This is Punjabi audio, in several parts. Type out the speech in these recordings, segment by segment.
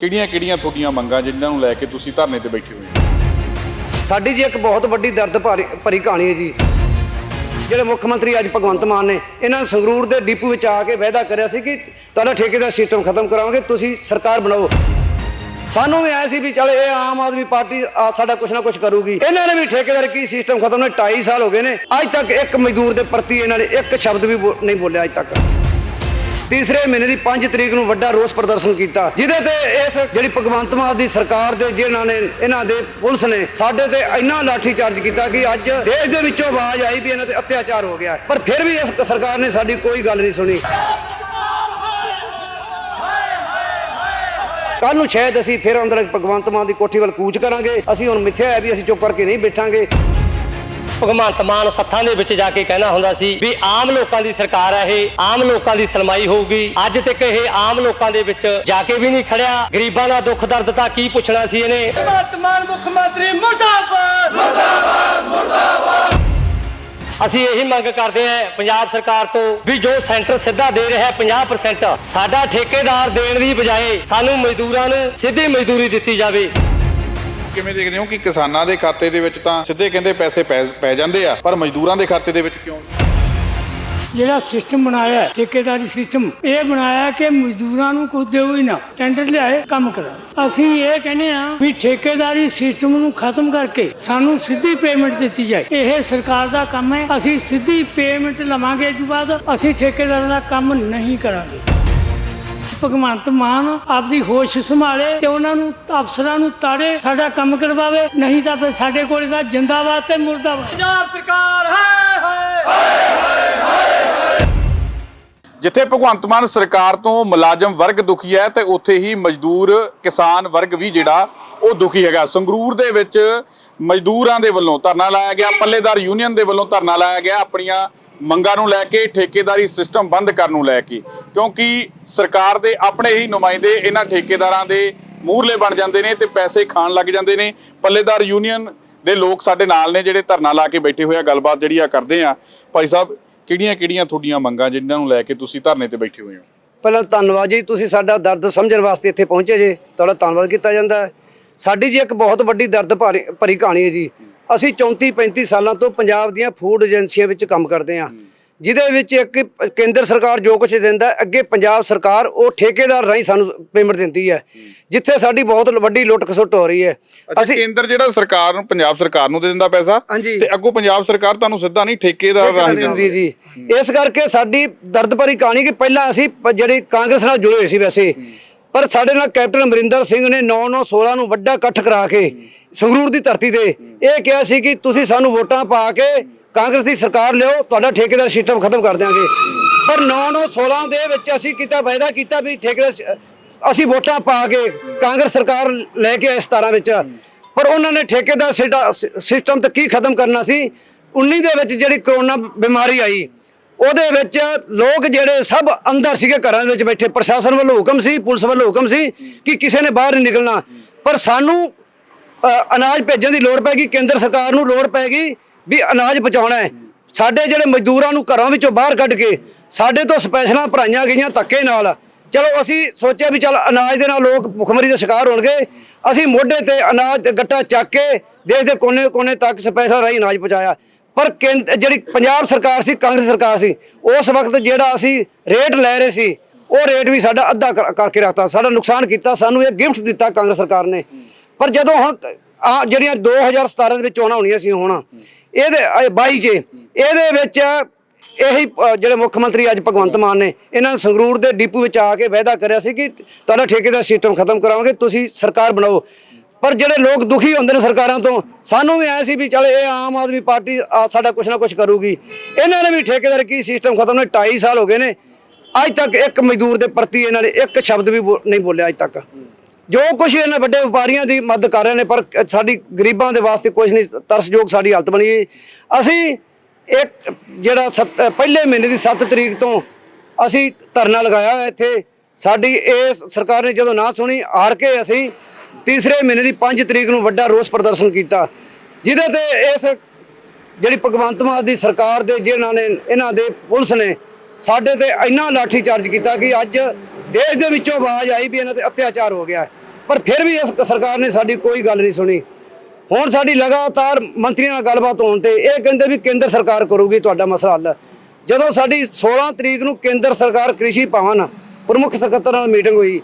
ਕਿਹੜੀਆਂ-ਕਿਹੜੀਆਂ ਤੁਹਾਡੀਆਂ ਮੰਗਾਂ ਜਿਨ੍ਹਾਂ ਨੂੰ ਲੈ ਕੇ ਤੁਸੀਂ ਧਰਨੇ ਤੇ ਬੈਠੇ ਹੋਏ ਹੋ? ਸਾਡੀ ਜੀ ਇੱਕ ਬਹੁਤ ਵੱਡੀ ਦਰਦ ਭਾਰੀ ਭਰੀ ਕਹਾਣੀ ਹੈ ਜੀ। ਜਿਹੜੇ ਮੁੱਖ ਮੰਤਰੀ ਅੱਜ ਭਗਵੰਤ ਮਾਨ ਨੇ ਇਹਨਾਂ ਨੇ ਸੰਗਰੂਰ ਦੇ ਡਿਪੂ ਵਿੱਚ ਆ ਕੇ ਵਾਅਦਾ ਕਰਿਆ ਸੀ ਕਿ ਤੁਹਾਡਾ ਠੇਕੇਦਾਰ ਸਿਸਟਮ ਖਤਮ ਕਰਾਵਾਂਗੇ, ਤੁਸੀਂ ਸਰਕਾਰ ਬਣਾਓ। ਸਾਨੂੰ ਵੀ ਆਇਆ ਸੀ ਵੀ ਚੱਲ ਇਹ ਆਮ ਆਦਮੀ ਪਾਰਟੀ ਆ ਸਾਡਾ ਕੁਛ ਨਾ ਕੁਛ ਕਰੂਗੀ। ਇਹਨਾਂ ਨੇ ਵੀ ਠੇਕੇਦਾਰ ਕੀ ਸਿਸਟਮ ਖਤਮ ਨੇ 2.5 ਸਾਲ ਹੋ ਗਏ ਨੇ। ਅੱਜ ਤੱਕ ਇੱਕ ਮਜ਼ਦੂਰ ਦੇ ਪ੍ਰਤੀ ਇਹਨਾਂ ਨੇ ਇੱਕ ਸ਼ਬਦ ਵੀ ਬੋ- ਨਹੀਂ ਬੋਲਿਆ ਅੱਜ ਤੱਕ। ਤੀਸਰੇ ਮਹੀਨੇ ਦੀ 5 ਤਰੀਕ ਨੂੰ ਵੱਡਾ ਰੋਸ ਪ੍ਰਦਰਸ਼ਨ ਕੀਤਾ, ਜਿਹਦੇ ਤੇ ਇਸ ਜਿਹੜੀ ਭਗਵੰਤ ਮਾਨ ਦੀ ਸਰਕਾਰ ਦੇ ਜਿਹਨਾਂ ਨੇ, ਇਹਨਾਂ ਦੇ ਪੁਲਿਸ ਨੇ ਸਾਡੇ ਤੇ ਇੰਨਾ ਲਾਠੀ ਚਾਰਜ ਕੀਤਾ ਕਿ ਅੱਜ ਦੇਸ਼ ਦੇ ਵਿੱਚੋਂ ਆਵਾਜ਼ ਆਈ ਵੀ ਇਹਨਾਂ ਤੇ ਅਤਿਆਚਾਰ ਹੋ ਗਿਆ। ਪਰ ਫਿਰ ਵੀ ਇਸ ਸਰਕਾਰ ਨੇ ਸਾਡੀ ਕੋਈ ਗੱਲ ਨਹੀਂ ਸੁਣੀ। ਕੱਲ ਨੂੰ ਸ਼ਾਇਦ ਅਸੀਂ ਫਿਰ ਅੰਦਰ ਭਗਵੰਤ ਮਾਨ ਦੀ ਕੋਠੀ ਵੱਲ ਕੂਚ ਕਰਾਂਗੇ। ਅਸੀਂ ਹੁਣ ਮਿੱਥਿਆ ਹੈ ਵੀ ਅਸੀਂ ਚੁੱਪ ਕਰਕੇ ਨਹੀਂ ਬੈਠਾਂਗੇ। ਭਗਵੰਤ ਮਾਨ ਸੱਥਾਂ ਦੇ ਵਿੱਚ ਜਾ ਕੇ ਕਹਿਣਾ ਹੁੰਦਾ ਸੀ ਵੀ ਆਮ ਲੋਕਾਂ ਦੀ ਸਰਕਾਰ ਹੈ ਇਹ ਆਮ ਲੋਕਾਂ ਦੀ ਸਨਮਾਈ ਹੋਊਗੀ। ਅੱਜ ਤੱਕ ਇਹ ਆਮ ਲੋਕਾਂ ਦੇ ਵਿੱਚ ਜਾ ਕੇ ਵੀ ਨਹੀਂ ਖੜਿਆ। ਗਰੀਬਾਂ ਦਾ ਦੁੱਖ ਦਰਦ ਤਾਂ ਕੀ ਪੁੱਛਣਾ ਸੀ ਇਹਨੇ? ਵਰਤਮਾਨ ਮੁੱਖ ਮੰਤਰੀ ਮੁਰਦਾਬਾਦ! ਮੁਰਦਾਬਾਦ ਮੁਰਦਾਬਾਦ! ਅਸੀਂ ਇਹੀ ਮੰਗ ਕਰਦੇ ਹਾਂ ਪੰਜਾਬ ਸਰਕਾਰ ਤੋਂ ਵੀ ਜੋ ਸੈਂਟਰ ਸਿੱਧਾ ਦੇ ਰਿਹਾ ਹੈ 50% ਸਾਡਾ ਠੇਕੇਦਾਰ ਦੇਣ ਦੀ ਬਜਾਏ ਸਾਨੂੰ ਮਜ਼ਦੂਰਾਂ ਨੂੰ ਸਿੱਧੀ ਮਜ਼ਦੂਰੀ ਦਿੱਤੀ ਜਾਵੇ। ਕਿਵੇਂ ਦੇਖਦੇ ਹੋ ਕਿ ਕਿਸਾਨਾਂ ਦੇ ਖਾਤੇ ਦੇ ਵਿੱਚ ਤਾਂ ਸਿੱਧੇ ਕਹਿੰਦੇ ਪੈਸੇ ਪੈ ਪੈ ਜਾਂਦੇ ਆ ਪਰ ਮਜ਼ਦੂਰਾਂ ਦੇ ਖਾਤੇ ਦੇ ਵਿੱਚ ਕਿਉਂ? ਜਿਹੜਾ ਸਿਸਟਮ ਬਣਾਇਆ ਹੈ, ਠੇਕੇਦਾਰੀ ਸਿਸਟਮ ਇਹ ਬਣਾਇਆ ਕਿ ਮਜ਼ਦੂਰਾਂ ਨੂੰ ਕੁਝ ਦਿਓ ਹੀ ਨਾ ਟੈਂਡਰ ਲਿਆਏ ਕੰਮ ਕਰਾ ਅਸੀਂ ਇਹ ਕਹਿੰਦੇ ਆ ਵੀ ਠੇਕੇਦਾਰੀ ਸਿਸਟਮ ਨੂੰ ਖਤਮ ਕਰਕੇ ਸਾਨੂੰ ਸਿੱਧੀ ਪੇਮੈਂਟ ਦਿੱਤੀ ਜਾਏ। ਇਹ ਸਰਕਾਰ ਦਾ ਕੰਮ ਹੈ ਅਸੀਂ ਸਿੱਧੀ ਪੇਮੈਂਟ ਲਵਾਂਗੇ ਇਸ ਤੋਂ ਬਾਅਦ ਅਸੀਂ ਠੇਕੇਦਾਰਾਂ ਦਾ ਕੰਮ ਨਹੀਂ ਕਰਾਂਗੇ। ਭਗਵੰਤ ਮਾਨ ਆਪਦੀ ਹੋਸ਼ ਸੰਭਾਲੇ ਤੇ ਉਹਨਾਂ ਨੂੰ ਅਫਸਰਾਂ ਨੂੰ ਤਾੜੇ ਸਾਡਾ ਕੰਮ ਕਰਵਾਵੇ ਨਹੀਂ ਤਾਂ ਫਿਰ ਸਾਡੇ ਕੋਲ ਤਾਂ ਜਿੰਦਾਬਾਦ ਤੇ ਮੁਰਦਾਬਾਦ। ਪੰਜਾਬ ਸਰਕਾਰ ਹੈ ਜਿੱਥੇ ਭਗਵੰਤ ਮਾਨ ਸਰਕਾਰ ਤੋਂ ਮੁਲਾਜ਼ਮ ਵਰਗ ਦੁਖੀ ਹੈ ਤੇ ਉੱਥੇ ਹੀ ਮਜ਼ਦੂਰ ਕਿਸਾਨ ਵਰਗ ਵੀ ਜਿਹੜਾ ਉਹ ਦੁਖੀ ਹੈਗਾ। ਸੰਗਰੂਰ ਦੇ ਵਿੱਚ ਮਜ਼ਦੂਰਾਂ ਦੇ ਵੱਲੋਂ ਧਰਨਾ ਲਾਇਆ ਗਿਆ ਪੱਲੇਦਾਰ ਯੂਨੀਅਨ ਦੇ ਵੱਲੋਂ ਧਰਨਾ ਲਾਇਆ ਗਿਆ ਆਪਣੀਆਂ ਮੰਗਾਂ ਨੂੰ ਲੈ ਕੇ, ਠੇਕੇਦਾਰੀ ਸਿਸਟਮ ਬੰਦ ਕਰਨ ਨੂੰ ਲੈ ਕੇ, ਕਿਉਂਕਿ ਸਰਕਾਰ ਦੇ ਆਪਣੇ ਹੀ ਨੁਮਾਇੰਦੇ ਇਹਨਾਂ ਠੇਕੇਦਾਰਾਂ ਦੇ ਮੂਹਰਲੇ ਬਣ ਜਾਂਦੇ ਨੇ ਤੇ ਪੈਸੇ ਖਾਣ ਲੱਗ ਜਾਂਦੇ ਨੇ। ਪੱਲੇਦਾਰ ਯੂਨੀਅਨ ਦੇ ਲੋਕ ਸਾਡੇ ਨਾਲ ਨੇ ਜਿਹੜੇ ਧਰਨਾ ਲਾ ਕੇ ਬੈਠੇ ਹੋਏ ਆ, ਗੱਲਬਾਤ ਜਿਹੜੀ ਆ ਕਰਦੇ ਆ। ਭਾਈ ਸਾਹਿਬ ਕਿਹੜੀਆਂ ਕਿਹੜੀਆਂ ਤੁਹਾਡੀਆਂ ਮੰਗਾਂ ਜਿਨ੍ਹਾਂ ਨੂੰ ਲੈ ਕੇ ਤੁਸੀਂ ਧਰਨੇ ਤੇ ਬੈਠੇ ਹੋਏ ਹੋ? ਪਹਿਲਾਂ ਧੰਨਵਾਦ ਜੀ, ਤੁਸੀਂ ਸਾਡਾ ਦਰਦ ਸਮਝਣ ਵਾਸਤੇ ਇੱਥੇ ਪਹੁੰਚੇ ਜੇ, ਤੁਹਾਡਾ ਧੰਨਵਾਦ ਕੀਤਾ ਜਾਂਦਾ। ਹੈ ਸਾਡੀ ਜੀ ਇੱਕ ਬਹੁਤ ਵੱਡੀ ਦਰਦ ਭਰੀ ਭਰੀ ਕਹਾਣੀ ਹੈ ਜੀ। ਅਸੀਂ 34 35 ਸਾਲਾਂ ਤੋਂ ਪੰਜਾਬ ਦੀਆਂ ਫੂਡ ਏਜੰਸੀਆਂ ਵਿੱਚ ਕੰਮ ਕਰਦੇ ਹਾਂ। ਜਿਹਦੇ ਵਿੱਚ ਇੱਕ ਕੇਂਦਰ ਸਰਕਾਰ ਜੋ ਕੁਝ ਦਿੰਦਾ ਅੱਗੇ ਪੰਜਾਬ ਸਰਕਾਰ ਉਹ ਠੇਕੇਦਾਰ ਰਾਹੀਂ ਸਾਨੂੰ ਪੇਮੈਂਟ ਦਿੰਦੀ ਹੈ। ਜਿੱਥੇ ਸਾਡੀ ਬਹੁਤ ਵੱਡੀ ਲੁੱਟ ਖਸੁੱਟ ਹੋ ਰਹੀ ਹੈ। ਅਸੀਂ ਕੇਂਦਰ ਜਿਹੜਾ ਸਰਕਾਰ ਨੂੰ ਪੰਜਾਬ ਸਰਕਾਰ ਨੂੰ ਦੇ ਦਿੰਦਾ ਪੈਸਾ। ਤੇ ਅੱਗੋਂ ਪੰਜਾਬ ਸਰਕਾਰ ਤੁਹਾਨੂੰ ਸਿੱਧਾ ਨਹੀਂ ਠੇਕੇਦਾਰ ਰਾਹੀਂ ਦਿੰਦੀ। ਜੀ। ਇਸ ਕਰਕੇ ਸਾਡੀ ਦਰਦ ਭਰੀ ਕਹਾਣੀ ਕਿ ਪਹਿਲਾਂ ਅਸੀਂ ਜਿਹੜੇ ਕਾਂਗਰਸ ਨਾਲ ਜੁੜੇ ਹੋਏ ਸੀ ਵੈਸੇ। ਪਰ ਸਾਡੇ ਨਾਲ ਕੈਪਟਨ ਅਮਰਿੰਦਰ ਸਿੰਘ ਨੇ 9 9 16 ਨੂੰ ਵੱਡਾ ਇਕੱਠ ਕਰਾ ਕੇ ਸੰਗਰੂਰ ਦੀ ਧਰਤੀ ਤੇ ਇਹ ਕਿਹਾ ਸੀ ਕਿ ਤੁਸੀਂ ਸਾਨੂੰ ਵੋਟਾਂ ਪਾ ਕੇ ਕਾਂਗਰਸ ਦੀ ਸਰਕਾਰ ਲਿਓ ਤੁਹਾਡਾ ਠੇਕੇਦਾਰ ਸਿਸਟਮ ਖਤਮ ਕਰ ਦਿਆਂਗੇ। ਪਰ 9 9 16 ਦੇ ਵਿੱਚ ਅਸੀਂ ਕੀਤਾ, ਵਾਅਦਾ ਕੀਤਾ ਵੀ ਠੇਕੇਦਾਰ ਅਸੀਂ ਵੋਟਾਂ ਪਾ ਕੇ ਕਾਂਗਰਸ ਸਰਕਾਰ ਲੈ ਕੇ ਆਏ 17 ਵਿੱਚ। ਪਰ ਉਹਨਾਂ ਨੇ ਠੇਕੇਦਾਰ ਸਿਸਟਾ- ਸਿ- ਸਿਸਟਮ ਤਾਂ ਕੀ ਖਤਮ ਕਰਨਾ ਸੀ? 19 ਦੇ ਵਿੱਚ ਜਿਹੜੀ ਕਰੋਨਾ ਬਿਮਾਰੀ ਆਈ ਉਹਦੇ ਵਿੱਚ ਲੋਕ ਜਿਹੜੇ ਸਭ ਅੰਦਰ ਸੀਗੇ ਘਰਾਂ ਦੇ ਵਿੱਚ ਬੈਠੇ, ਪ੍ਰਸ਼ਾਸਨ ਵੱਲੋਂ ਹੁਕਮ ਸੀ, ਪੁਲਿਸ ਵੱਲੋਂ ਹੁਕਮ ਸੀ ਕਿ ਕਿਸੇ ਨੇ ਬਾਹਰ ਨਹੀਂ ਨਿਕਲਣਾ। ਪਰ ਸਾਨੂੰ ਅਨਾਜ ਭੇਜਣ ਦੀ ਲੋੜ ਪੈ ਗਈ, ਕੇਂਦਰ ਸਰਕਾਰ ਨੂੰ ਲੋੜ ਪੈ ਗਈ ਵੀ ਅਨਾਜ ਪਹੁੰਚਾਉਣਾ ਹੈ। ਸਾਡੇ ਜਿਹੜੇ ਮਜ਼ਦੂਰਾਂ ਨੂੰ ਘਰਾਂ ਵਿੱਚੋਂ ਬਾਹਰ ਕੱਢ ਕੇ, ਸਾਡੇ ਤੋਂ ਸਪੈਸ਼ਲਾਂ ਭਰਾਈਆਂ ਗਈਆਂ ਧੱਕੇ ਨਾਲ। ਚਲੋ ਅਸੀਂ ਸੋਚਿਆ ਵੀ ਚਲ ਅਨਾਜ ਦੇ ਨਾਲ ਲੋਕ ਭੁੱਖਮਰੀ ਦੇ ਸ਼ਿਕਾਰ ਹੋਣਗੇ। ਅਸੀਂ ਮੋਢੇ ਤੇ ਅਨਾਜ ਗੱਟਾ ਚੱਕ ਕੇ ਦੇਸ਼ ਦੇ ਕੋਨੇ-ਕੋਨੇ ਤੱਕ ਸਪੈਸ਼ਲ ਰਾਹੀਂ ਅਨਾਜ ਪਹੁੰਚਾਇਆ। ਪਰ ਕੇਂਦ- ਜਿਹੜੀ ਪੰਜਾਬ ਸਰਕਾਰ ਸੀ ਕਾਂਗਰਸ ਸਰਕਾਰ ਸੀ ਉਸ ਵਕਤ ਜਿਹੜਾ ਅਸੀਂ ਰੇਟ ਲੈ ਰਹੇ ਸੀ ਉਹ ਰੇਟ ਵੀ ਸਾਡਾ ਅੱਧਾ ਕਰ- ਕਰਕੇ ਰੱਖਤਾ। ਸਾਡਾ ਨੁਕਸਾਨ ਕੀਤਾ ਸਾਨੂੰ ਇਹ ਗਿਫਟ ਦਿੱਤਾ ਕਾਂਗਰਸ ਸਰਕਾਰ ਨੇ। ਪਰ ਜਦੋਂ ਹੁਣ ਆ ਜਿਹੜੀਆਂ 2017 ਦੇ ਵਿੱਚ ਚੋਣਾਂ ਹੋਣੀਆਂ ਸੀ ਹੁਣ ਇਹਦੇ ਅ, 22 ਚ ਇਹਦੇ ਵਿੱਚ ਇਹੀ ਜਿਹੜੇ ਮੁੱਖ ਮੰਤਰੀ ਅੱਜ ਭਗਵੰਤ ਮਾਨ ਨੇ ਇਹਨਾਂ ਨੇ ਸੰਗਰੂਰ ਦੇ ਡੀਪੂ ਵਿੱਚ ਆ ਕੇ ਵਾਅਦਾ ਕਰਿਆ ਸੀ ਕਿ ਤੁਹਾਡਾ ਠੇਕੇ ਦਾ ਸਿਸਟਮ ਖਤਮ ਕਰਾਵਾਂਗੇ ਤੁਸੀਂ ਸਰਕਾਰ ਬਣਾਓ। ਪਰ ਜਿਹੜੇ ਲੋਕ ਦੁਖੀ ਹੁੰਦੇ ਨੇ ਸਰਕਾਰਾਂ ਤੋਂ, ਸਾਨੂੰ ਵੀ ਐ ਸੀ ਵੀ ਚਲ ਇਹ ਆਮ ਆਦਮੀ ਪਾਰਟੀ ਸਾਡਾ ਕੁਛ ਨਾ ਕੁਛ ਕਰੂਗੀ। ਇਹਨਾਂ ਨੇ ਵੀ ਠੇਕੇਦਾਰ ਕੀ ਸਿਸਟਮ ਖਤਮ ਨੇ? 2.5 ਸਾਲ ਹੋ ਗਏ ਨੇ। ਅੱਜ ਤੱਕ ਇੱਕ ਮਜ਼ਦੂਰ ਦੇ ਪ੍ਰਤੀ ਇਹਨਾਂ ਨੇ ਇੱਕ ਸ਼ਬਦ ਵੀ ਬੋ- ਨਹੀਂ ਬੋਲਿਆ ਅੱਜ ਤੱਕ। ਜੋ ਕੁਝ ਇਹਨਾਂ ਵੱਡੇ ਵਪਾਰੀਆਂ ਦੀ ਮਦਦ ਕਰ ਰਹੇ ਨੇ, ਪਰ ਸਾਡੀ ਗਰੀਬਾਂ ਦੇ ਵਾਸਤੇ ਕੁਝ ਨਹੀਂ, ਤਰਸਯੋਗ ਸਾਡੀ ਹਾਲਤ ਬਣੀ ਹੈ। ਅਸੀਂ ਇੱਕ, ਜਿਹੜਾ ਸੱਤ- ਪਹਿਲੇ ਮਹੀਨੇ ਦੀ 7 ਤਰੀਕ ਤੋਂ ਅਸੀਂ ਧਰਨਾ ਲਗਾਇਆ ਇੱਥੇ। ਸਾਡੀ ਇਹ ਸਰਕਾਰ ਨੇ ਜਦੋਂ ਨਾ ਸੁਣੀ, ਹਾਰ ਕੇ ਅਸੀਂ ਤੀਸਰੇ ਮਹੀਨੇ ਦੀ 5 ਤਰੀਕ ਨੂੰ ਵੱਡਾ ਰੋਸ ਪ੍ਰਦਰਸ਼ਨ ਕੀਤਾ, ਜਿਹਦੇ ਤੇ ਇਸ ਜਿਹੜੀ ਭਗਵੰਤ ਮਾਨ ਦੀ ਸਰਕਾਰ ਦੇ ਜਿਹਨਾਂ ਨੇ, ਇਹਨਾਂ ਦੇ ਪੁਲਿਸ ਨੇ ਸਾਡੇ ਤੇ ਇੰਨਾ ਲਾਠੀ ਚਾਰਜ ਕੀਤਾ ਕਿ ਅੱਜ ਦੇਸ਼ ਦੇ ਵਿੱਚੋਂ ਆਵਾਜ਼ ਆਈ ਵੀ ਇਹਨਾਂ ਤੇ ਅਤਿਆਚਾਰ ਹੋ ਗਿਆ ਪਰ ਫਿਰ ਵੀ ਇਸ ਸਰਕਾਰ ਨੇ ਸਾਡੀ ਕੋਈ ਗੱਲ ਨਹੀਂ ਸੁਣੀ। ਹੁਣ ਸਾਡੀ ਲਗਾਤਾਰ ਮੰਤਰੀਆਂ ਨਾਲ ਗੱਲਬਾਤ ਹੋਣ ਤੇ ਇਹ ਕਹਿੰਦੇ ਵੀ ਕੇਂਦਰ ਸਰਕਾਰ ਕਰੂਗੀ ਤੁਹਾਡਾ ਮਸਲਾ ਹੱਲ। ਜਦੋਂ ਸਾਡੀ 16 ਤਰੀਕ ਨੂੰ ਕੇਂਦਰ ਸਰਕਾਰ ਕ੍ਰਿਸ਼ੀ ਭਵਨ ਪ੍ਰਮੁੱਖ ਸਕੱਤਰ ਨਾਲ ਮੀਟਿੰਗ ਹੋਈ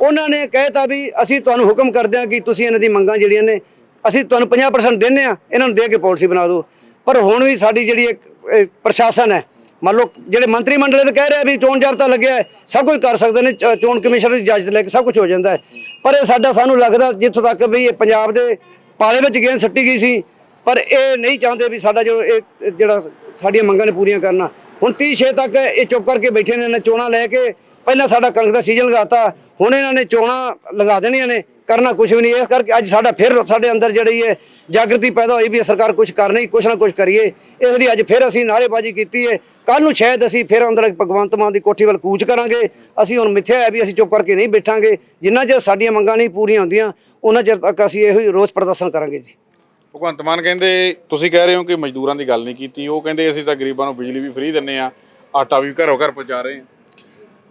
ਉਹਨਾਂ ਨੇ ਕਹਿਤਾ ਵੀ ਅਸੀਂ ਤੁਹਾਨੂੰ ਹੁਕਮ ਕਰਦੇ ਹਾਂ ਕਿ ਤੁਸੀਂ ਇਹਨਾਂ ਦੀ ਮੰਗਾਂ ਜਿਹੜੀਆਂ ਨੇ, ਅਸੀਂ ਤੁਹਾਨੂੰ 50% ਦਿੰਨੇ ਆ ਇਹਨਾਂ ਨੂੰ ਦੇ ਕੇ ਪਾਲਿਸੀ ਬਣਾ ਦਿਓ। ਪਰ ਹੁਣ ਵੀ ਸਾਡੀ ਜਿਹੜੀ ਇੱਕ ਇਹ ਪ੍ਰਸ਼ਾਸਨ ਹੈ, ਮੰਨ ਲਓ ਜਿਹੜੇ ਮੰਤਰੀ ਮੰਡਲ ਤੇ ਕਹਿ ਰਿਹਾ ਵੀ ਚੋਣ ਜਾਬਤਾ ਲੱਗਿਆ ਸਭ ਕੁਝ ਕਰ ਸਕਦੇ ਨੇ ਚੋਣ ਕਮਿਸ਼ਨਰ ਦੀ ਇਜਾਜ਼ਤ ਲੈ ਕੇ ਸਭ ਕੁਝ ਹੋ ਜਾਂਦਾ ਪਰ ਇਹ ਸਾਡਾ, ਸਾਨੂੰ ਲੱਗਦਾ ਜਿੱਥੋਂ ਤੱਕ ਵੀ ਇਹ ਪੰਜਾਬ ਦੇ ਪਾਲੇ ਵਿੱਚ ਗੇਂਦ ਸੱਟੀ ਗਈ ਸੀ, ਪਰ ਇਹ ਨਹੀਂ ਚਾਹੁੰਦੇ ਵੀ ਸਾਡਾ ਜੋ ਇਹ, ਜਿਹੜਾ ਸਾਡੀਆਂ ਮੰਗਾਂ ਨੇ ਪੂਰੀਆਂ ਕਰਨਾ। ਹੁਣ 30 ਛੇ ਤੱਕ ਇਹ ਚੁੱਪ ਕਰਕੇ ਬੈਠੇ ਨੇ, ਇਹਨਾਂ ਚੋਣਾਂ ਲੈ ਕੇ ਪਹਿਲਾਂ ਸਾਡਾ ਕਣਕ ਦਾ ਸੀਜ਼ਨ ਲਗਾਤਾ ਹੁਣ ਇਹਨਾਂ ਨੇ ਚੋਣਾਂ ਲਗਾ ਦੇਣੀਆਂ ਨੇ, ਕਰਨਾ ਕੁਝ ਵੀ ਨਹੀਂ, ਇਸ ਕਰਕੇ ਅੱਜ ਸਾਡਾ ਫਿਰ ਸਾਡੇ ਅੰਦਰ ਜਿਹੜੀ ਹੈ ਜਾਗਰਤੀ ਪੈਦਾ ਹੋਈ ਵੀ ਸਰਕਾਰ ਕੁਝ ਕਰਨੀ ਨਹੀਂ ਕੁਝ ਨਾ ਕੁਝ ਕਰੀਏ। ਇਸ ਲਈ ਅੱਜ ਫਿਰ ਅਸੀਂ ਨਾਅਰੇਬਾਜ਼ੀ ਕੀਤੀ ਹੈ ਕੱਲ ਨੂੰ ਸ਼ਾਇਦ ਅਸੀਂ ਫਿਰ ਅੰਦਰ ਭਗਵੰਤ ਮਾਨ ਦੀ ਕੋਠੀ ਵੱਲ ਕੂਚ ਕਰਾਂਗੇ। ਅਸੀਂ ਹੁਣ ਮਿੱਥਿਆ ਹੈ ਵੀ ਅਸੀਂ ਚੁੱਪ ਕਰਕੇ ਨਹੀਂ ਬੈਠਾਂਗੇ। ਜਿੰਨਾ ਚਿਰ ਸਾਡੀਆਂ ਮੰਗਾਂ ਨਹੀਂ ਪੂਰੀਆਂ ਹੁੰਦੀਆਂ, ਉਹਨਾਂ ਚਿਰ ਤੱਕ ਅਸੀਂ ਇਹੋ ਹੀ ਰੋਸ ਪ੍ਰਦਰਸ਼ਨ ਕਰਾਂਗੇ ਜੀ। ਭਗਵੰਤ ਮਾਨ ਕਹਿੰਦੇ, ਤੁਸੀਂ ਕਹਿ ਰਹੇ ਹੋ ਕਿ ਮਜ਼ਦੂਰਾਂ ਦੀ ਗੱਲ ਨਹੀਂ ਕੀਤੀ। ਉਹ ਕਹਿੰਦੇ, ਅਸੀਂ ਤਾਂ ਗਰੀਬਾਂ ਨੂੰ ਬਿਜਲੀ ਵੀ ਫ੍ਰੀ ਦਿੰਨੇ ਆ ਆਟਾ ਵੀ ਘਰੋਂ ਘਰ ਪਹੁੰਚਾ ਰਹੇ ਹਾਂ।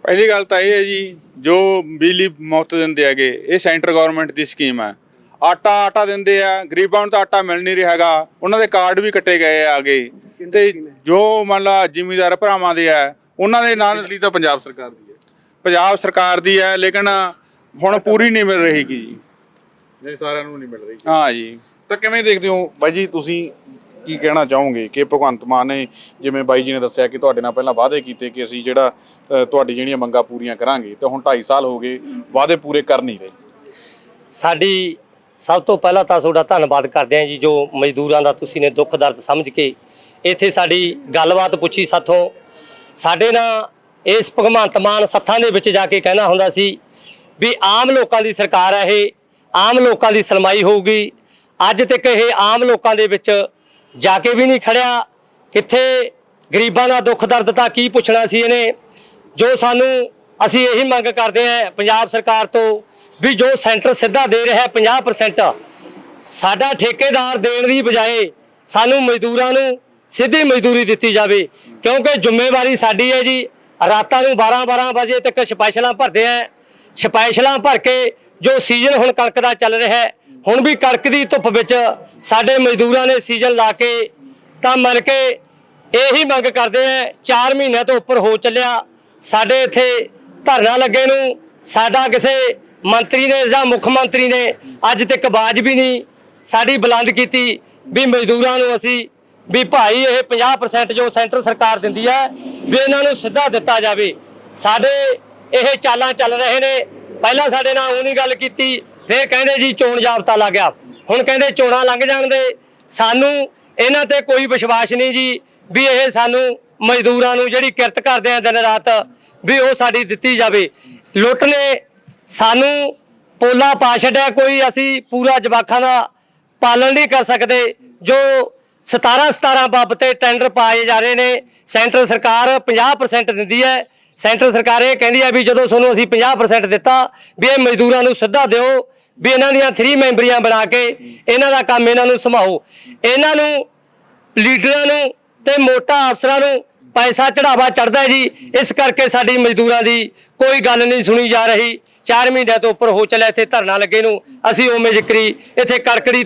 ਪਹਿਲੀ ਗੱਲ ਤਾਂ ਇਹ ਹੈ ਜੀ ਜੋ ਬਿਜਲੀ ਮੁਫਤ ਦਿੰਦੇ ਹੈਗੇ ਇਹ ਸੈਂਟਰ ਗਵਰਨਮੈਂਟ ਦੀ ਸਕੀਮ ਹੈ। ਆਟਾ ਆਟਾ ਦਿੰਦੇ ਆ ਗਰੀਬਾਂ ਨੂੰ ਤਾਂ ਆਟਾ ਮਿਲ ਨਹੀਂ ਰਿਹਾ ਹੈਗਾ ਉਹਨਾਂ ਦੇ ਕਾਰਡ ਵੀ ਕੱਟੇ ਗਏ ਆਗੇ ਤੇ ਜੋ ਮੰਨ ਲਾ ਜ਼ਿਮੀਦਾਰ ਭਰਾਵਾਂ ਦੇ ਆ ਉਹਨਾਂ ਦੇ ਨਾਲ ਲਈ ਤਾਂ ਪੰਜਾਬ ਸਰਕਾਰ ਦੀ ਹੈ। ਪੰਜਾਬ ਸਰਕਾਰ ਦੀ ਹੈ ਲੇਕਿਨ ਹੁਣ ਪੂਰੀ ਨਹੀਂ ਮਿਲ ਰਹੀ ਜੀ। ਜਿਹੜੀ ਸਾਰਿਆਂ ਨੂੰ ਨਹੀਂ ਮਿਲ ਰਹੀ। ਹਾਂ ਜੀ। ਤਾਂ ਕਿਵੇਂ ਦੇਖਦੇ ਹੋ? ਬਾਈ ਜੀ ਤੁਸੀਂ ਕੀ ਕਹਿਣਾ ਚਾਹੋਗੇ ਕਿ ਭਗਵੰਤ ਮਾਨ ਨੇ ਜਿਵੇਂ ਬਾਈ ਜੀ ਨੇ ਦੱਸਿਆ ਕਿ ਤੁਹਾਡੇ ਨਾਲ ਪਹਿਲਾਂ ਵਾਅਦੇ ਕੀਤੇ ਕਿ ਅਸੀਂ ਜਿਹੜਾ ਤੁਹਾਡੀ ਜਿਹੜੀਆਂ ਮੰਗਾਂ ਪੂਰੀਆਂ ਕਰਾਂਗੇ, ਤਾਂ ਹੁਣ 2.5 ਸਾਲ ਹੋ ਗਏ, ਵਾਅਦੇ ਪੂਰੇ ਕਰ ਨਹੀਂ ਰਹੇ। ਸਾਡੀ ਸਭ ਤੋਂ ਪਹਿਲਾਂ ਤਾਂ ਤੁਹਾਡਾ ਧੰਨਵਾਦ ਕਰਦੇ ਹਾਂ ਜੀ, ਜੋ ਮਜ਼ਦੂਰਾਂ ਦਾ ਤੁਸੀਂ ਨੇ ਦੁੱਖ ਦਰਦ ਸਮਝ ਕੇ ਇੱਥੇ ਸਾਡੀ ਗੱਲਬਾਤ ਪੁੱਛੀ ਸਾਥੋਂ। ਸਾਡੇ ਨਾਲ ਇਸ ਭਗਵੰਤ ਮਾਨ ਸੱਥਾਂ ਦੇ ਵਿੱਚ ਜਾ ਕੇ ਕਹਿਣਾ ਹੁੰਦਾ ਸੀ ਵੀ ਆਮ ਲੋਕਾਂ ਦੀ ਸਰਕਾਰ ਹੈ ਇਹ, ਆਮ ਲੋਕਾਂ ਦੀ ਸਲਮਾਈ ਹੋਊਗੀ। ਅੱਜ ਤੱਕ ਇਹ ਆਮ ਲੋਕਾਂ ਦੇ ਵਿੱਚ ਜਾ ਕੇ ਵੀ ਨਹੀਂ ਖੜਿਆ। ਕਿੱਥੇ ਗਰੀਬਾਂ ਦਾ ਦੁੱਖ ਦਰਦ ਤਾਂ ਕੀ ਪੁੱਛਣਾ ਸੀ ਇਹਨੇ? ਜੋ ਸਾਨੂੰ ਅਸੀਂ ਇਹੀ ਮੰਗ ਕਰਦੇ ਹਾਂ ਪੰਜਾਬ ਸਰਕਾਰ ਤੋਂ ਵੀ ਜੋ ਸੈਂਟਰ ਸਿੱਧਾ ਦੇ ਰਿਹਾ ਹੈ 50% ਸਾਡਾ ਠੇਕੇਦਾਰ ਦੇਣ ਦੀ ਬਜਾਏ ਸਾਨੂੰ ਮਜ਼ਦੂਰਾਂ ਨੂੰ ਸਿੱਧੀ ਮਜ਼ਦੂਰੀ ਦਿੱਤੀ ਜਾਵੇ। ਕਿਉਂਕਿ ਜ਼ਿੰਮੇਵਾਰੀ ਸਾਡੀ ਹੈ ਜੀ, ਰਾਤਾਂ ਨੂੰ 12-12 ਵਜੇ ਤੱਕ ਸਪੈਸ਼ਲਾਂ ਭਰਦੇ ਆ ਸਪੈਸ਼ਲਾਂ ਭਰ ਕੇ ਜੋ ਸੀਜ਼ਨ ਹੁਣ ਕਣਕ ਦਾ ਚੱਲ ਰਿਹਾ ਹੈ ਹੁਣ ਵੀ ਕਣਕ ਦੀ ਧੁੱਪ ਵਿੱਚ ਸਾਡੇ ਮਜ਼ਦੂਰਾਂ ਨੇ ਸੀਜ਼ਨ ਲਾ ਕੇ ਤਾਂ ਮਰ ਕੇ ਇਹੀ ਮੰਗ ਕਰਦੇ ਆ 4 ਮਹੀਨਿਆਂ ਤੋਂ ਉੱਪਰ ਹੋ ਚੱਲਿਆ। ਸਾਡੇ ਇੱਥੇ ਧਰਨਾ ਲੱਗੇ ਨੂੰ, ਸਾਡਾ ਕਿਸੇ ਮੰਤਰੀ ਨੇ ਜਾਂ ਮੁੱਖ ਮੰਤਰੀ ਨੇ ਅੱਜ ਤੱਕ ਆਵਾਜ਼ ਵੀ ਨਹੀਂ ਸਾਡੀ ਬੁਲੰਦ ਕੀਤੀ ਵੀ ਮਜ਼ਦੂਰਾਂ ਨੂੰ ਅਸੀਂ, ਵੀ ਭਾਈ ਇਹ 50% ਜੋ ਸੈਂਟਰ ਸਰਕਾਰ ਦਿੰਦੀ ਹੈ ਵੀ ਇਹਨਾਂ ਨੂੰ ਸਿੱਧਾ ਦਿੱਤਾ ਜਾਵੇ। ਸਾਡੇ ਇਹ ਚਾਲਾਂ ਚੱਲ ਰਹੇ ਨੇ। ਪਹਿਲਾਂ ਸਾਡੇ ਨਾਲ ਉਹ ਨਹੀਂ ਗੱਲ ਕੀਤੀ ਫਿਰ ਕਹਿੰਦੇ ਜੀ ਚੋਣ ਜਾਬਤਾ ਲੱਗ ਗਿਆ। ਹੁਣ ਕਹਿੰਦੇ ਚੋਣਾਂ ਲੰਘ ਜਾਣ ਦੇ ਸਾਨੂੰ ਇਹਨਾਂ ਤੇ ਕੋਈ ਵਿਸ਼ਵਾਸ ਨਹੀਂ ਜੀ ਵੀ ਇਹ ਸਾਨੂੰ ਮਜ਼ਦੂਰਾਂ ਨੂੰ ਜਿਹੜੀ ਕਿਰਤ ਕਰਦੇ ਆ ਦਿਨ ਰਾਤ ਵੀ ਉਹ ਸਾਡੀ ਦਿੱਤੀ ਜਾਵੇ। ਲੁੱਟ ਨੇ ਸਾਨੂੰ ਪੋਲਾ ਪਾ ਛੱਡਿਆ। ਕੋਈ ਅਸੀਂ ਪੂਰਾ ਜਵਾਖਾਂ ਦਾ ਪਾਲਣ ਨਹੀਂ ਕਰ ਸਕਦੇ। ਜੋ 17 17 ਬਾਬਤੇ ਟੈਂਡਰ ਪਾਏ ਜਾ ਰਹੇ ਨੇ। ਸੈਂਟਰ ਸਰਕਾਰ 50% ਦਿੰਦੀ ਹੈ। ਸੈਂਟਰ ਸਰਕਾਰ ਇਹ ਕਹਿੰਦੀ ਹੈ ਵੀ ਜਦੋਂ ਤੁਹਾਨੂੰ ਅਸੀਂ 50% ਦਿੱਤਾ ਵੀ ਇਹ ਮਜ਼ਦੂਰਾਂ ਨੂੰ ਸਿੱਧਾ ਦਿਓ, ਵੀ ਇਹਨਾਂ ਦੀਆਂ 3 ਮੈਂਬਰੀਆਂ ਬਣਾ ਕੇ ਇਹਨਾਂ ਦਾ ਕੰਮ ਇਹਨਾਂ ਨੂੰ ਸੰਭਾਓ। ਇਹਨਾਂ ਨੂੰ, ਲੀਡਰਾਂ ਨੂੰ ਤੇ ਮੋਟਾ ਅਫਸਰਾਂ ਨੂੰ ਪੈਸਾ ਚੜਾਵਾ ਚੜਦਾ ਜੀ। ਇਸ ਕਰਕੇ ਸਾਡੀ ਮਜ਼ਦੂਰਾਂ ਦੀ ਕੋਈ ਗੱਲ ਨਹੀਂ ਸੁਣੀ ਜਾ ਰਹੀ। 4 ਮਹੀਨਿਆਂ ਤੋਂ ਉੱਪਰ ਹੋ ਚੱਲਿਆ ਇੱਥੇ ਧਰਨਾ ਲੱਗੇ ਨੂੰ। ਅਸੀਂ ਉਵੇਂ ਜ਼ਿਕਰੀ ਇੱਥੇ ਕੜਕੜੀ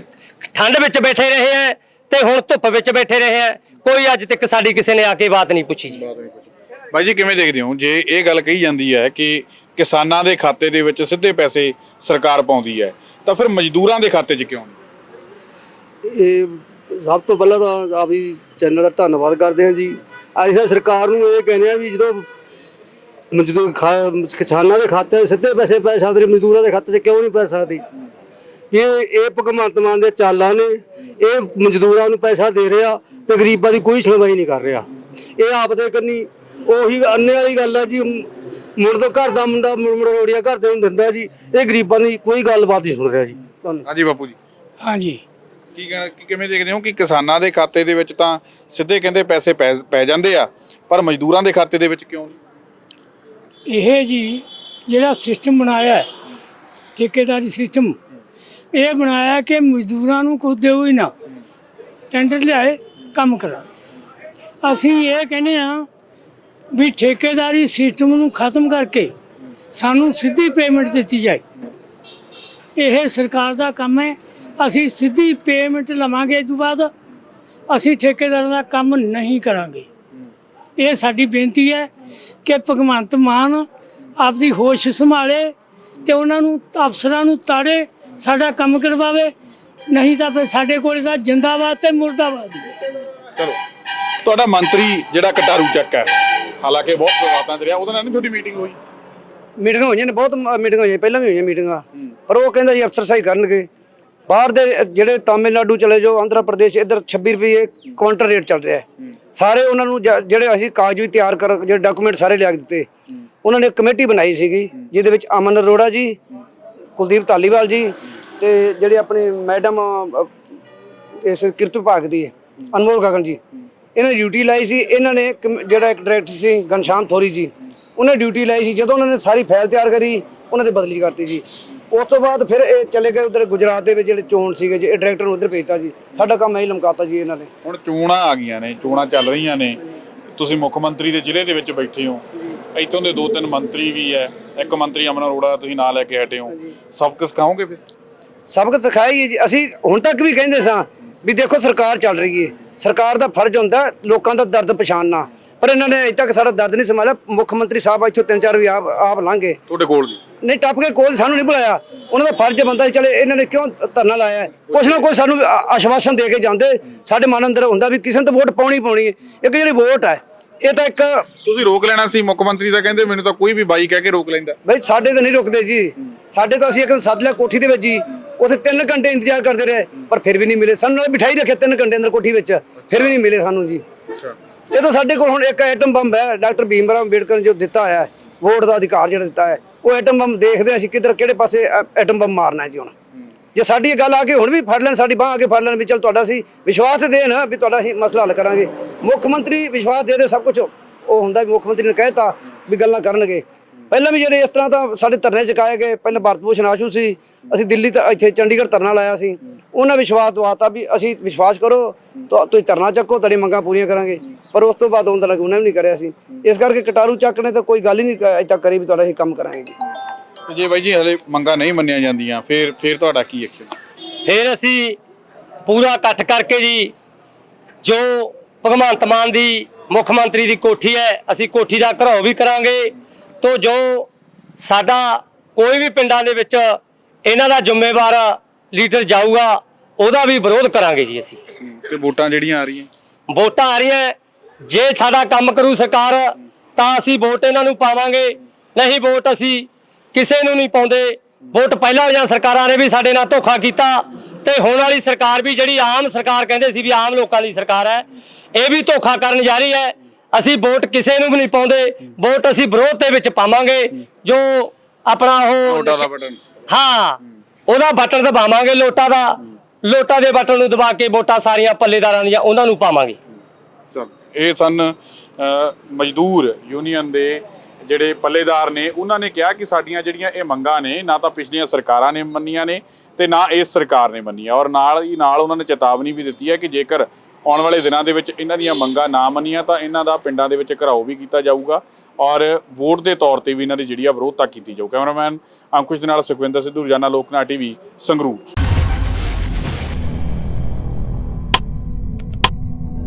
ਠੰਡ ਵਿੱਚ ਬੈਠੇ ਰਹੇ ਹਾਂ। ਤੇ ਹੁਣ ਧੁੱਪ ਵਿੱਚ ਬੈਠੇ ਰਹੇ ਹਾਂ ਕੋਈ ਅੱਜ ਤੱਕ ਸਾਡੀ ਕਿਸੇ ਨੇ ਆ ਕੇ ਬਾਤ ਨਹੀਂ ਪੁੱਛੀ ਜੀ। ਬਾਈ ਜੀ ਕਿਵੇਂ ਦੇਖਦੇ ਹੋ? ਜੇ ਇਹ ਗੱਲ ਕਹੀ ਜਾਂਦੀ ਹੈ ਕਿ ਕਿਸਾਨਾਂ ਦੇ ਖਾਤੇ ਦੇ ਵਿੱਚ ਸਿੱਧੇ ਪੈਸੇ ਸਰਕਾਰ ਪਾਉਂਦੀ ਹੈ ਤਾਂ ਫਿਰ ਮਜ਼ਦੂਰਾਂ ਦੇ ਖਾਤੇ 'ਚ ਕਿਉਂ ਨਹੀਂ? ਇਹ ਸਭ ਤੋਂ ਪਹਿਲਾਂ ਤਾਂ ਆਪ ਜੀ ਚੈਨਲ ਦਾ ਧੰਨਵਾਦ ਕਰਦੇ ਹਾਂ ਜੀ। ਅਸੀਂ ਤਾਂ ਸਰਕਾਰ ਨੂੰ ਇਹ ਕਹਿੰਦੇ ਆ ਵੀ ਜਦੋਂ ਮਜ਼ਦੂਰ ਖਾ- ਕਿਸਾਨਾਂ ਦੇ ਖਾਤੇ 'ਚ ਸਿੱਧੇ ਪੈਸੇ ਪੈ ਸਕਦੇ ਮਜ਼ਦੂਰਾਂ ਦੇ ਖਾਤੇ 'ਚ ਕਿਉਂ ਨਹੀਂ ਪੈ ਸਕਦੇ? ਇਹ ਇਹ ਭਗਵੰਤ ਮਾਨ ਦੇ ਚਾਲਾਂ ਨੇ ਇਹ ਮਜ਼ਦੂਰਾਂ ਨੂੰ ਪੈਸਾ ਦੇ ਰਿਹਾ ਤੇ ਗਰੀਬਾਂ ਦੀ ਕੋਈ ਸੁਣਵਾਈ ਨਹੀਂ ਕਰ ਰਿਹਾ। ਇਹ ਆਪ ਦੇ ਕੰਨੀ ਉਹੀ ਅੰਨੇ ਵਾਲੀ ਗੱਲ ਹੈ ਜੀ ਮੁੜ ਤੋਂ ਘਰ ਦਾ ਮੁੰਡਾ ਮੁੜ ਮੁੜ ਰੋੜੀਆਂ ਘਰ ਦੇ ਨੂੰ ਦਿੰਦਾ ਜੀ ਇਹ ਗਰੀਬਾਂ ਦੀ ਕੋਈ ਗੱਲਬਾਤ ਨਹੀਂ ਸੁਣ ਰਿਹਾ ਜੀ। ਤੁਹਾਨੂੰ ਹਾਂਜੀ ਬਾਪੂ ਜੀ। ਹਾਂਜੀ। ਕੀ ਕਹਿਣਾ ਕੀ ਕਿਵੇਂ ਦੇਖਦੇ ਹੋ ਕਿ ਕਿਸਾਨਾਂ ਦੇ ਖਾਤੇ ਦੇ ਵਿੱਚ ਤਾਂ ਸਿੱਧੇ ਕਹਿੰਦੇ ਪੈਸੇ ਪੈ ਪੈ ਜਾਂਦੇ ਆ ਪਰ ਮਜ਼ਦੂਰਾਂ ਦੇ ਖਾਤੇ ਦੇ ਵਿੱਚ ਕਿਉਂ ਨਹੀਂ? ਇਹ ਜੀ ਜਿਹੜਾ ਸਿਸਟਮ ਬਣਾਇਆ ਹੈ, ਠੇਕੇਦਾਰੀ ਸਿਸਟਮ ਇਹ ਬਣਾਇਆ ਕਿ ਮਜ਼ਦੂਰਾਂ ਨੂੰ ਕੁਝ ਦਿਓ ਹੀ ਨਾ। ਟੈਂਡਰ ਲਿਆਏ, ਕੰਮ ਕਰਾ। ਅਸੀਂ ਇਹ ਕਹਿੰਦੇ ਆ ਵੀ ਠੇਕੇਦਾਰੀ ਸਿਸਟਮ ਨੂੰ ਖਤਮ ਕਰਕੇ ਸਾਨੂੰ ਸਿੱਧੀ ਪੇਮੈਂਟ ਦਿੱਤੀ ਜਾਏ। ਇਹ ਸਰਕਾਰ ਦਾ ਕੰਮ ਹੈ। ਅਸੀਂ ਸਿੱਧੀ ਪੇਮੈਂਟ ਲਵਾਂਗੇ ਇਸ ਤੋਂ ਬਾਅਦ ਅਸੀਂ ਠੇਕੇਦਾਰਾਂ ਦਾ ਕੰਮ ਨਹੀਂ ਕਰਾਂਗੇ। ਇਹ ਸਾਡੀ ਬੇਨਤੀ ਹੈ ਕਿ ਭਗਵੰਤ ਮਾਨ ਆਪਦੀ ਹੋਸ਼ ਸੰਭਾਲੇ ਤੇ ਉਹਨਾਂ ਨੂੰ ਅਫਸਰਾਂ ਨੂੰ ਤਾੜੇ ਸਾਡਾ ਕੰਮ ਕਰਵਾਵੇ ਨਹੀਂ ਤਾਂ ਫਿਰ ਸਾਡੇ ਕੋਲ ਤਾਂ ਜਿੰਦਾਬਾਦ ਤੇ ਮੁਰਦਾਬਾਦ। ਚਲੋ ਤੁਹਾਡਾ ਮੰਤਰੀ ਜਿਹੜਾ ਕਟਾਰੂ ਚੱਕ ਹੈ ਹਾਲਾਂਕਿ ਬਹੁਤ ਵਿਵਾਦਾਂ ਚ ਰਿਹਾ ਉਹਦੇ ਨਾਲ ਨਹੀਂ ਤੁਹਾਡੀ ਮੀਟਿੰਗ ਹੋਈ? ਮੀਟਿੰਗਾਂ ਹੋਈਆਂ ਨੇ ਬਹੁਤ ਮੀਟਿੰਗਾਂ ਹੋਈਆਂ ਪਹਿਲਾਂ ਵੀ ਹੋਈਆਂ ਮੀਟਿੰਗਾਂ ਪਰ ਉਹ ਕਹਿੰਦਾ ਜੀ ਅਫਸਰਸ਼ਾਹੀ ਕਰਨਗੇ। ਬਾਹਰ ਦੇ ਜਿਹੜੇ ਤਾਮਿਲਨਾਡੂ ਚਲੇ ਜਾਓ ਆਂਧਰਾ ਪ੍ਰਦੇਸ਼ ਇੱਧਰ 26 ਰੁਪਏ ਕਾਊਂਟਰ ਰੇਟ ਚੱਲ ਰਿਹਾ ਸਾਰੇ ਉਹਨਾਂ ਨੂੰ ਜਿਹੜੇ ਅਸੀਂ ਕਾਗਜ਼ ਵੀ ਤਿਆਰ ਕਰ ਜਿਹੜੇ ਡਾਕੂਮੈਂਟ ਸਾਰੇ ਲਿਆ ਦਿੱਤੇ। ਉਹਨਾਂ ਨੇ ਇੱਕ ਕਮੇਟੀ ਬਣਾਈ ਸੀਗੀ ਜਿਹਦੇ ਵਿੱਚ ਅਮਨ ਅਰੋੜਾ ਜੀ ਕੁਲਦੀਪ ਧਾਲੀਵਾਲ ਜੀ ਤੇ ਜਿਹੜੇ ਆਪਣੇ ਮੈਡਮ ਇਸ ਕਿਰਤ ਵਿਭਾਗ ਦੀ ਹੈ, ਅਨਮੋਲ ਗਗਨ ਜੀ। ਇਹਨਾਂ ਨੇ ਡਿਊਟੀ ਲਾਈ ਸੀ ਇਹਨਾਂ ਨੇ ਕਮ- ਜਿਹੜਾ ਇੱਕ ਡਾਇਰੈਕਟਰ ਸੀ ਘਨਸ਼ਾਮ ਥੋਰੀ ਜੀ। ਉਹਨੇ ਡਿਊਟੀ ਲਾਈ ਸੀ ਜਦੋਂ ਉਹਨਾਂ ਨੇ ਸਾਰੀ ਫਾਈਲ ਤਿਆਰ ਕਰੀ ਉਹਨਾਂ ਤੇ ਬਦਲੀ ਕਰਤੀ ਜੀ। ਉਸ ਤੋਂ ਬਾਅਦ ਫਿਰ ਇਹ ਚਲੇ ਗਏ ਉਧਰ ਗੁਜਰਾਤ ਦੇ ਵਿੱਚ ਜਿਹੜੇ ਚੋਣ ਸੀਗੇ ਜੀ ਇਹ ਡਾਇਰੈਕਟਰ ਨੂੰ ਉਧਰ ਭੇਜਤਾ ਜੀ। ਸਾਡਾ ਕੰਮ ਐਂ ਲਮਕਾਤਾ ਜੀ ਇਹਨਾਂ ਨੇ। ਹੁਣ ਚੋਣਾਂ ਆ ਗਈਆਂ ਨੇ ਚੋਣਾਂ ਚੱਲ ਰਹੀਆਂ ਨੇ। ਤੁਸੀਂ ਮੁੱਖ ਮੰਤਰੀ ਦੇ ਜ਼ਿਲ੍ਹੇ ਦੇ ਵਿੱਚ ਬੈਠੇ ਹੋ। ਇੱਥੋਂ ਦੇ ਦੋ ਤਿੰਨ ਮੰਤਰੀ ਵੀ ਹੈ। ਇੱਕ ਮੰਤਰੀ ਅਮਨ ਅਰੋੜਾ ਤੁਸੀਂ ਨਾਂ ਲੈ ਕੇ ਹਟੇ ਹੋ। ਸਬਕ ਸਿਖਾਓਗੇ ਫਿਰ? ਸਬਕ ਹੈ ਜੀ। ਅਸੀਂ ਹੁਣ ਤੱਕ ਵੀ ਕਹਿੰਦੇ ਸਾਂ ਵੀ ਦੇਖੋ ਸਰਕਾਰ ਚੱਲ ਰਹੀ ਹੈ। ਸਰਕਾਰ ਦਾ ਫਰਜ਼ ਹੁੰਦਾ ਲੋਕਾਂ ਦਾ ਦਰਦ ਪਛਾਣਨਾ। ਪਰ ਇਹਨਾਂ ਨੇ ਅਜੇ ਤੱਕ ਸਾਡਾ ਦਰਦ ਨਹੀਂ ਸੰਭਾਲਿਆ। ਮੁੱਖ ਮੰਤਰੀ ਸਾਹਿਬ ਇੱਥੋਂ ਤਿੰਨ ਚਾਰ ਵੀ ਆਪ ਆਪ ਲੰਘੇ। ਤੁਹਾਡੇ ਕੋਲ ਜੀ। ਨਹੀਂ ਟੱਪ ਕੇ ਕੋਲ ਸਾਨੂੰ ਨਹੀਂ ਬੁਲਾਇਆ। ਉਹਨਾਂ ਦਾ ਫਰਜ਼ ਬੰਦਾ ਚਲੇ ਇਹਨਾਂ ਨੇ ਕਿਉਂ ਧਰਨਾ ਲਾਇਆ? ਕੁਛ ਨਾ ਕੁਛ ਸਾਨੂੰ ਆਸ਼ਵਾਸਨ ਦੇ ਕੇ ਜਾਂਦੇ। ਸਾਡੇ ਮਨ ਅੰਦਰ ਹੁੰਦਾ ਵੀ ਕਿਸੇ ਨੂੰ ਤਾਂ ਵੋਟ ਪਾਉਣੀ ਪਾਉਣੀ ਹੈ। ਇੱਕ ਜਿਹੜੀ ਵੋਟ ਹੈ ਇਹ ਤਾਂ ਇੱਕ ਤੁਸੀਂ ਰੋਕ ਲੈਣਾ ਸੀ ਮੁੱਖ ਮੰਤਰੀ ਤਾਂ ਕਹਿੰਦੇ ਮੈਨੂੰ ਤਾਂ ਕੋਈ ਵੀ ਬਾਈ ਕਹਿ ਕੇ ਰੋਕ ਲੈਂਦਾ। ਬਈ ਸਾਡੇ ਤਾਂ ਨਹੀਂ ਰੁਕਦੇ ਜੀ। ਸਾਡੇ ਤਾਂ ਅਸੀਂ ਇੱਕ ਦਿਨ ਸੱਦ ਲਿਆ ਕੋਠੀ ਦੇ ਵਿੱਚ ਜੀ। ਉੱਥੇ 3 ਘੰਟੇ ਇੰਤਜ਼ਾਰ ਕਰਦੇ ਰਹੇ ਪਰ ਫਿਰ ਵੀ ਨਹੀਂ ਮਿਲੇ। ਸਾਨੂੰ ਨਾਲ ਬਿਠਾਈ ਰੱਖਿਆ 3 ਘੰਟੇ ਅੰਦਰ ਕੋਠੀ ਵਿੱਚ। ਫਿਰ ਵੀ ਨਹੀਂ ਮਿਲੇ ਸਾਨੂੰ ਜੀ। ਇਹ ਤਾਂ ਸਾਡੇ ਕੋਲ ਹੁਣ ਇੱਕ ਐਟਮ ਬੰਬ ਹੈ ਡਾਕਟਰ ਭੀਮ ਰਾਓ ਅੰਬੇਡਕਰ ਨੇ ਜੋ ਦਿੱਤਾ ਹੋਇਆ ਹੈ ਵੋਟ ਦਾ ਅਧਿਕਾਰ ਜਿਹੜਾ ਦਿੱਤਾ ਹੈ ਉਹ ਐਟਮ ਬੰਬ ਦੇਖਦੇ ਅਸੀਂ ਕਿੱਧਰ ਕਿਹੜੇ ਪਾਸੇ ਐਟਮ ਬੰਬ ਮਾਰਨਾ ਹੈ ਜੀ ਹੁਣ। ਜੇ ਸਾਡੀ ਇਹ ਗੱਲ ਆ ਕੇ ਹੁਣ ਵੀ ਫੜ ਲੈਣ, ਸਾਡੀ ਬਾਹ ਆ ਕੇ ਫੜ ਲੈਣ ਵੀ ਚਲ ਤੁਹਾਡਾ ਸੀ ਵਿਸ਼ਵਾਸ ਤੇ ਦੇਣ ਵੀ ਤੁਹਾਡਾ ਅਸੀਂ ਮਸਲਾ ਹੱਲ ਕਰਾਂਗੇ। ਮੁੱਖ ਮੰਤਰੀ ਵਿਸ਼ਵਾਸ ਦੇ ਦੇ ਸਭ ਕੁਝ ਉਹ ਹੁੰਦਾ ਵੀ ਮੁੱਖ ਮੰਤਰੀ ਨੇ ਕਹਿਤਾ ਵੀ ਗੱਲਾਂ ਕਰਨਗੇ। ਪਹਿਲਾਂ ਵੀ ਜਿਹੜੇ ਇਸ ਤਰ੍ਹਾਂ ਤਾਂ ਸਾਡੇ ਧਰਨੇ ਚੁਕਾਏ ਗਏ, ਪਹਿਲਾਂ ਭਾਰਤ ਭੂਸ਼ਣ ਆਸ਼ੂ ਸੀ, ਅਸੀਂ ਦਿੱਲੀ ਤਾਂ ਇੱਥੇ ਚੰਡੀਗੜ੍ਹ ਧਰਨਾ ਲਾਇਆ ਸੀ। ਉਹਨਾਂ ਵਿਸ਼ਵਾਸ ਦਵਾਤਾ ਵੀ ਅਸੀਂ ਵਿਸ਼ਵਾਸ ਕਰੋ ਤੁ- ਤੁਸੀਂ ਧਰਨਾ ਚੱਕੋ, ਤੁਹਾਡੀ ਮੰਗਾਂ ਪੂਰੀਆਂ ਕਰਾਂਗੇ। ਪਰ ਉਸ ਤੋਂ ਬਾਅਦ ਉਹਨਾਂ ਤੱਕ ਉਹਨਾਂ ਵੀ ਨਹੀਂ ਕਰਿਆ ਸੀ। ਇਸ ਕਰਕੇ ਕਟਾਰੂ ਚੱਕ ਨੇ ਤਾਂ ਕੋਈ ਗੱਲ ਹੀ ਨਹੀਂ ਕ- ਅਜੇ ਤੱਕ ਕਰੀ ਵੀ ਤੁਹਾਡਾ ਅਸੀਂ ਕੰਮ ਕਰਾਂਗੇ ਤੇ ਜੇ ਬਾਈ ਜੀ ਹਲੇ ਮੰਗਾਂ ਨਹੀਂ ਮੰਨੀਆਂ ਜਾਂਦੀਆਂ ਫਿਰ ਫਿਰ ਤੁਹਾਡਾ ਕੀ ਐਕਸ਼ਨ ਫਿਰ ਅਸੀਂ ਪੂਰਾ ਇਕੱਠ ਕਰਕੇ ਜੀ ਜੋ ਭਗਵੰਤ ਮਾਨ ਦੀ ਮੁੱਖ ਮੰਤਰੀ ਦੀ ਕੋਠੀ ਹੈ ਅਸੀਂ ਕੋਠੀ ਦਾ ਘਰਾਓ ਵੀ ਕਰਾਂਗੇ ਤੋਂ ਜੋ ਸਾਡਾ ਕੋਈ ਵੀ ਪਿੰਡਾਂ ਦੇ ਵਿੱਚ ਇਹਨਾਂ ਦਾ ਜ਼ਿੰਮੇਵਾਰ ਲੀਡਰ ਜਾਊਗਾ ਉਹਦਾ ਵੀ ਵਿਰੋਧ ਕਰਾਂਗੇ ਜੀ ਅਸੀਂ। ਤੇ ਵੋਟਾਂ ਜਿਹੜੀਆਂ ਆ ਰਹੀਆਂ? ਵੋਟਾਂ ਆ ਰਹੀਆਂ ਜੇ ਸਾਡਾ ਕੰਮ ਕਰੂ ਸਰਕਾਰ ਤਾਂ ਅਸੀਂ ਵੋਟ ਇਹਨਾਂ ਨੂੰ ਪਾਵਾਂਗੇ ਨਹੀਂ ਵੋਟ ਅਸੀਂ ਕਿਸੇ ਨੂੰ ਨਹੀਂ ਪਾਉਂਦੇ। ਵੋਟ ਪਹਿਲਾਂ ਵਾਲੀਆਂ ਸਰਕਾਰਾਂ ਨੇ ਵੀ ਸਾਡੇ ਨਾਲ ਧੋਖਾ ਕੀਤਾ ਤੇ ਹੁਣ ਵਾਲੀ ਸਰਕਾਰ ਵੀ ਜਿਹੜੀ ਆਮ ਸਰਕਾਰ ਕਹਿੰਦੇ ਸੀ ਵੀ ਆਮ ਲੋਕਾਂ ਦੀ ਸਰਕਾਰ ਹੈ ਇਹ ਵੀ ਧੋਖਾ ਕਰਨ ਜਾ ਰਹੀ ਹੈ। ਅਸੀਂ ਵੋਟ ਕਿਸੇ ਨੂੰ ਵੀ ਨਹੀਂ ਪਾਉਂਦੇ। ਵੋਟ ਅਸੀਂ ਵਿਰੋਧ ਦੇ ਵਿੱਚ ਪਾਵਾਂਗੇ। ਜੋ ਆਪਣਾ ਉਹ ਹਾਂ ਉਹਦਾ ਬਟਨ ਦਬਾਵਾਂਗੇ ਲੋਟਾ ਦਾ। ਲੋਟਾ ਦੇ ਬਟਨ ਨੂੰ ਦਬਾ ਕੇ ਵੋਟਾਂ ਸਾਰੀਆਂ ਪੱਲੇਦਾਰਾਂ ਦੀਆਂ ਉਹਨਾਂ ਨੂੰ ਪਾਵਾਂਗੇ। ਇਹ ਸਨ ਮਜ਼ਦੂਰ ਯੂਨੀਅਨ ਦੇ ਜਿਹੜੇ ਪੱਲੇਦਾਰ ਨੇ, ਉਹਨਾਂ ਨੇ ਕਿਹਾ ਕਿ ਸਾਡੀਆਂ ਜਿਹੜੀਆਂ ਇਹ ਮੰਗਾਂ ਨੇ, ਨਾ ਤਾਂ ਪਿਛਲੀਆਂ ਸਰਕਾਰਾਂ ਨੇ ਮੰਨੀਆਂ ਨੇ ਤੇ ਨਾ ਇਸ ਸਰਕਾਰ ਨੇ ਮੰਨੀਆਂ। ਔਰ ਨਾਲ ਹੀ ਨਾਲ ਉਹਨਾਂ ਨੇ ਚੇਤਾਵਨੀ ਵੀ ਦਿੱਤੀ ਹੈ ਕਿ ਜੇਕਰ ਆਉਣ ਵਾਲੇ ਦਿਨਾਂ ਦੇ ਵਿੱਚ ਇਹਨਾਂ ਦੀਆਂ ਮੰਗਾਂ ਨਾ ਮੰਨੀਆਂ, ਤਾਂ ਇਹਨਾਂ ਦਾ ਪਿੰਡਾਂ ਦੇ ਵਿੱਚ ਘਰਾਓ ਵੀ ਕੀਤਾ ਜਾਊਗਾ ਔਰ ਵੋਟ ਦੇ ਤੌਰ ਤੇ ਵੀ ਇਹਨਾਂ ਦੀ ਜਿਹੜੀ ਆ ਵਿਰੋਧਤਾ ਕੀਤੀ ਜਾਊ। ਕੈਮਰਾਮੈਨ ਅੰਕੁਸ਼ ਦੇ ਨਾਲ ਸੁਖਵਿੰਦਰ ਸਿੱਧੂ, ਰੋਜ਼ਾਨਾ ਲੋਕਨਾ ਟੀਵੀ ਸੰਗਰੂਰ।